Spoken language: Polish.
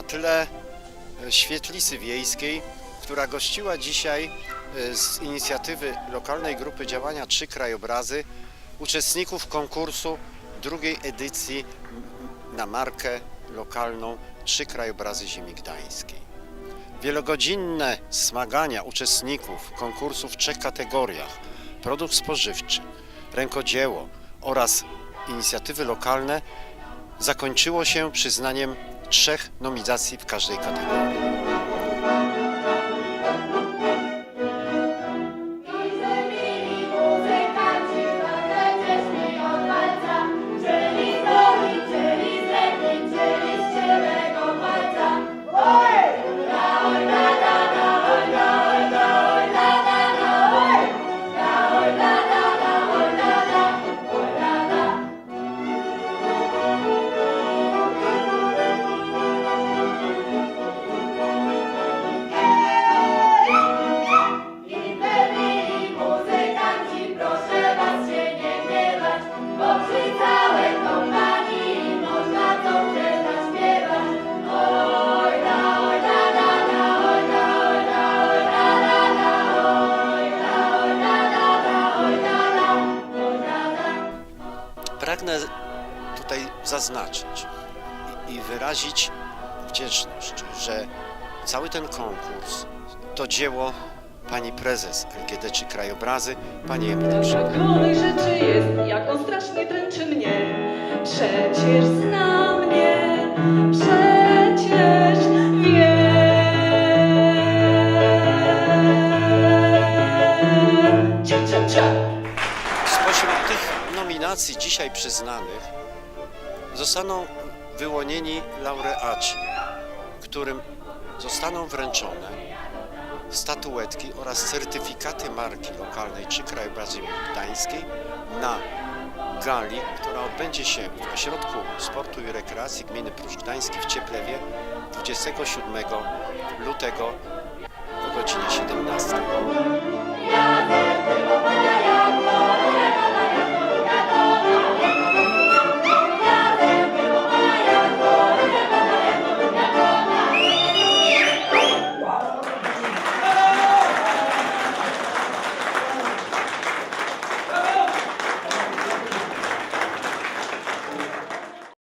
tyle e, świetlicy wiejskiej, która gościła dzisiaj e, z inicjatywy lokalnej grupy działania Trzy Krajobrazy uczestników konkursu drugiej edycji na markę lokalną Trzy Krajobrazy Ziemi Gdańskiej. Wielogodzinne smagania uczestników konkursu w trzech kategoriach produkt spożywczy, rękodzieło oraz inicjatywy lokalne zakończyło się przyznaniem trzech nominacji w każdej kategorii. Pragnę tutaj zaznaczyć i, wyrazić wdzięczność, że cały ten konkurs to dzieło pani prezes LGD czy Krajobrazy, pani. Kolej rzeczy jest, jak on strasznie dręczy mnie. Przecież zna mnie, przecież wie. Cia, cia, cia. Spośród tych nominacji dzisiaj przyznanych zostaną wyłonieni laureaci, którym zostaną wręczone statuetki oraz certyfikaty marki lokalnej czy krajobrazy gdańskiej na gali, która odbędzie się w Ośrodku Sportu i Rekreacji Gminy Pruszcz Gdański w Cieplewie 27 lutego o godzinie 17. Jadę